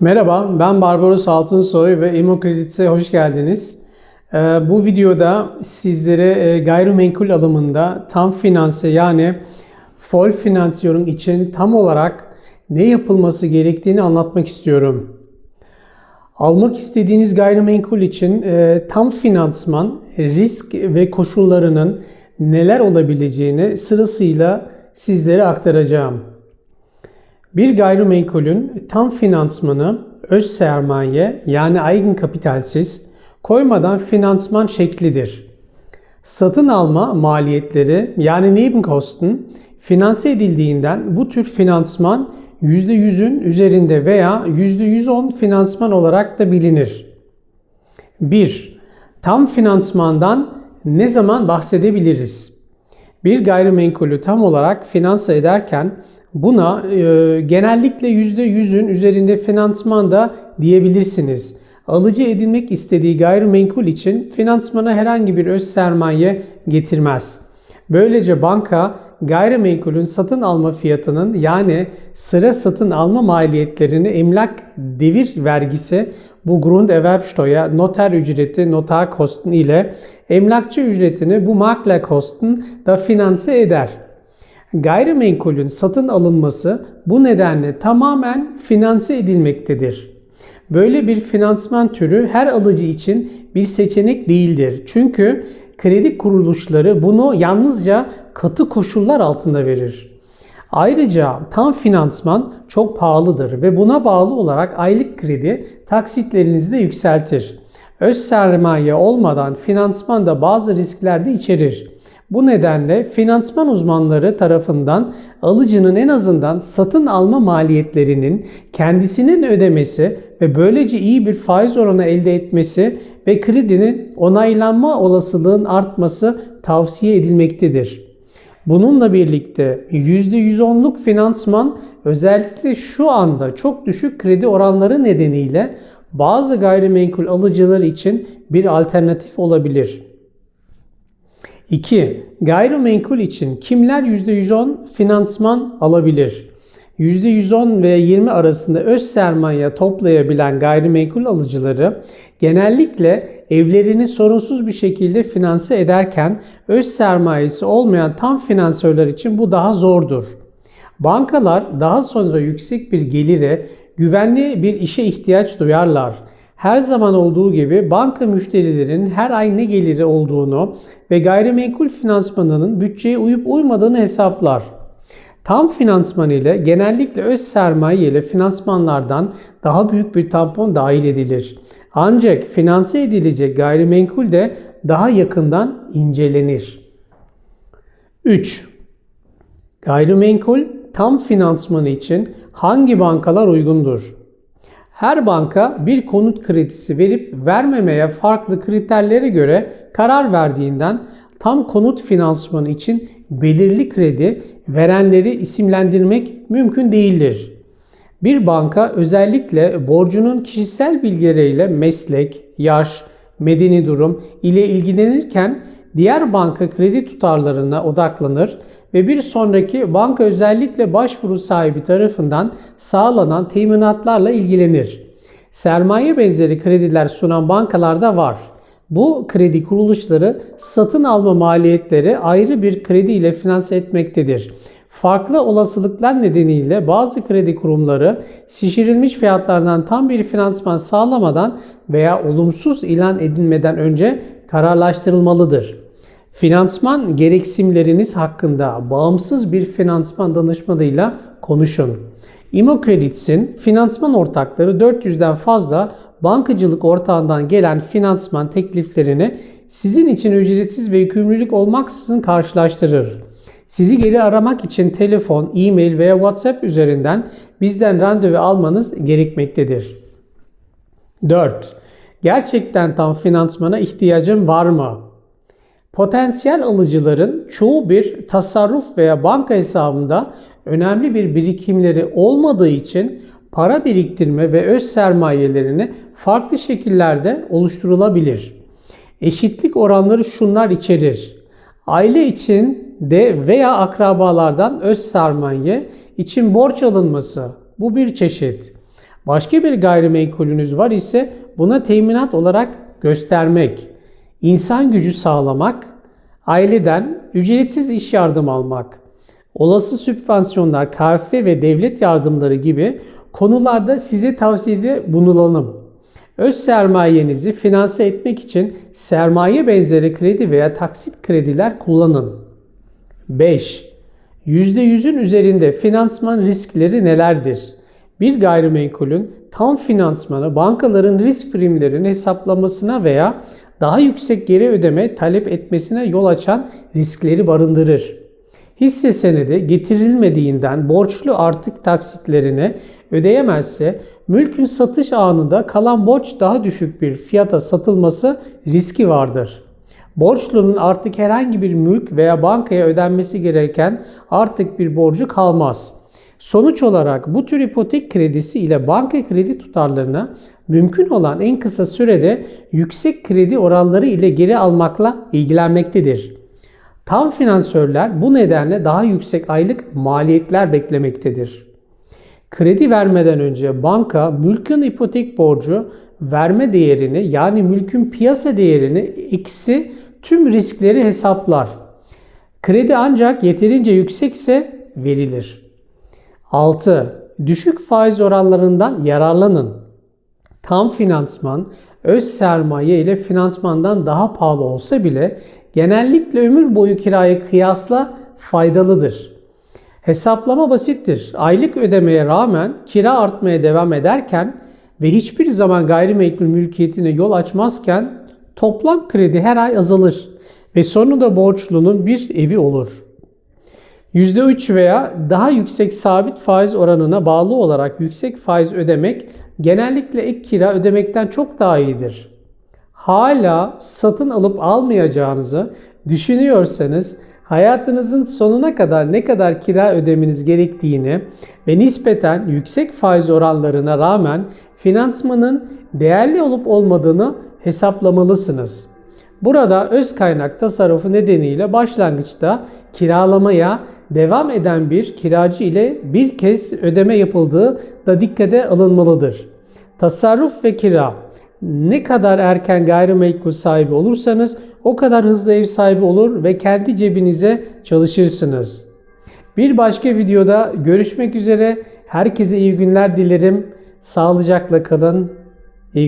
Merhaba, ben Barbaros Altunsoy ve İmokredit'e hoş geldiniz. Ee, Bu videoda sizlere e, gayrimenkul alımında tam finanse yani fol finansiyonun için tam olarak ne yapılması gerektiğini anlatmak istiyorum. Almak istediğiniz gayrimenkul için e, tam finansman, risk ve koşullarının neler olabileceğini sırasıyla sizlere aktaracağım. Bir gayrimenkulün tam finansmanı öz sermaye yani eigenkapitalsiz koymadan finansman şeklidir. Satın alma maliyetleri yani Nebenkosten finanse edildiğinden bu tür finansman %100'ün üzerinde veya %110 finansman olarak da bilinir. 1. Tam finansmandan ne zaman bahsedebiliriz? Bir gayrimenkulü tam olarak finanse ederken buna e, genellikle %100'ün üzerinde finansman da diyebilirsiniz. Alıcı edinmek istediği gayrimenkul için finansmana herhangi bir öz sermaye getirmez. Böylece banka gayrimenkulün satın alma fiyatının yani sıra satın alma maliyetlerini emlak devir vergisi bu Grunderwerbsteuer, noter ücreti, notar kosten ile emlakçı ücretini bu Maklerkosten da finanse eder. Gayrimenkulün satın alınması bu nedenle tamamen finanse edilmektedir. Böyle bir finansman türü her alıcı için bir seçenek değildir. Çünkü kredi kuruluşları bunu yalnızca katı koşullar altında verir. Ayrıca tam finansman çok pahalıdır ve buna bağlı olarak aylık kredi taksitlerinizi de yükseltir. Öz sermaye olmadan finansman da bazı riskler de içerir. Bu nedenle finansman uzmanları tarafından alıcının en azından satın alma maliyetlerinin kendisinin ödemesi ve böylece iyi bir faiz oranı elde etmesi ve kredinin onaylanma olasılığın artması tavsiye edilmektedir. Bununla birlikte %110'luk finansman özellikle şu anda çok düşük kredi oranları nedeniyle bazı gayrimenkul alıcılar için bir alternatif olabilir. 2. Gayrimenkul için kimler %110 finansman alabilir? %110 ve 20 arasında öz sermaye toplayabilen gayrimenkul alıcıları genellikle evlerini sorunsuz bir şekilde finanse ederken öz sermayesi olmayan tam finansörler için bu daha zordur. Bankalar daha sonra yüksek bir gelire, güvenli bir işe ihtiyaç duyarlar. Her zaman olduğu gibi banka müşterilerin her ay ne geliri olduğunu ve gayrimenkul finansmanının bütçeye uyup uymadığını hesaplar. Tam finansman ile genellikle öz sermaye ile finansmanlardan daha büyük bir tampon dahil edilir. Ancak finanse edilecek gayrimenkul de daha yakından incelenir. 3. Gayrimenkul tam finansmanı için hangi bankalar uygundur? Her banka bir konut kredisi verip vermemeye farklı kriterlere göre karar verdiğinden tam konut finansmanı için belirli kredi verenleri isimlendirmek mümkün değildir. Bir banka özellikle borcunun kişisel bilgileriyle meslek, yaş, medeni durum ile ilgilenirken diğer banka kredi tutarlarına odaklanır ve bir sonraki banka özellikle başvuru sahibi tarafından sağlanan teminatlarla ilgilenir. Sermaye benzeri krediler sunan bankalarda var. Bu kredi kuruluşları satın alma maliyetleri ayrı bir kredi ile finanse etmektedir. Farklı olasılıklar nedeniyle bazı kredi kurumları şişirilmiş fiyatlardan tam bir finansman sağlamadan veya olumsuz ilan edilmeden önce kararlaştırılmalıdır. Finansman gereksimleriniz hakkında bağımsız bir finansman danışmanıyla konuşun. İmokredits'in finansman ortakları 400'den fazla bankacılık ortağından gelen finansman tekliflerini sizin için ücretsiz ve yükümlülük olmaksızın karşılaştırır. Sizi geri aramak için telefon, e-mail veya WhatsApp üzerinden bizden randevu almanız gerekmektedir. 4. Gerçekten tam finansmana ihtiyacım var mı? Potansiyel alıcıların çoğu bir tasarruf veya banka hesabında önemli bir birikimleri olmadığı için para biriktirme ve öz sermayelerini farklı şekillerde oluşturulabilir. Eşitlik oranları şunlar içerir. Aile için de veya akrabalardan öz sermaye için borç alınması bu bir çeşit. Başka bir gayrimenkulünüz var ise buna teminat olarak göstermek, insan gücü sağlamak, aileden ücretsiz iş yardım almak, olası sübvansiyonlar, KFV ve devlet yardımları gibi konularda size tavsiyede bulunalım. Öz sermayenizi finanse etmek için sermaye benzeri kredi veya taksit krediler kullanın. 5. %100'ün üzerinde finansman riskleri nelerdir? Bir gayrimenkulün tam finansmanı bankaların risk primlerini hesaplamasına veya daha yüksek geri ödeme talep etmesine yol açan riskleri barındırır. Hisse senedi getirilmediğinden borçlu artık taksitlerini ödeyemezse mülkün satış anında kalan borç daha düşük bir fiyata satılması riski vardır. Borçlunun artık herhangi bir mülk veya bankaya ödenmesi gereken artık bir borcu kalmaz. Sonuç olarak bu tür ipotek kredisi ile banka kredi tutarlarını mümkün olan en kısa sürede yüksek kredi oranları ile geri almakla ilgilenmektedir. Tam finansörler bu nedenle daha yüksek aylık maliyetler beklemektedir. Kredi vermeden önce banka mülkün ipotek borcu verme değerini yani mülkün piyasa değerini eksi tüm riskleri hesaplar. Kredi ancak yeterince yüksekse verilir. 6. Düşük faiz oranlarından yararlanın. Tam finansman öz sermaye ile finansmandan daha pahalı olsa bile genellikle ömür boyu kiraya kıyasla faydalıdır. Hesaplama basittir. Aylık ödemeye rağmen kira artmaya devam ederken ve hiçbir zaman gayrimenkul mülkiyetine yol açmazken toplam kredi her ay azalır ve sonunda borçlunun bir evi olur. %3 veya daha yüksek sabit faiz oranına bağlı olarak yüksek faiz ödemek genellikle ek kira ödemekten çok daha iyidir. Hala satın alıp almayacağınızı düşünüyorsanız hayatınızın sonuna kadar ne kadar kira ödemeniz gerektiğini ve nispeten yüksek faiz oranlarına rağmen finansmanın değerli olup olmadığını hesaplamalısınız. Burada öz kaynak tasarrufu nedeniyle başlangıçta kiralamaya devam eden bir kiracı ile bir kez ödeme yapıldığı da dikkate alınmalıdır. Tasarruf ve kira ne kadar erken gayrimenkul sahibi olursanız o kadar hızlı ev sahibi olur ve kendi cebinize çalışırsınız. Bir başka videoda görüşmek üzere. Herkese iyi günler dilerim. Sağlıcakla kalın.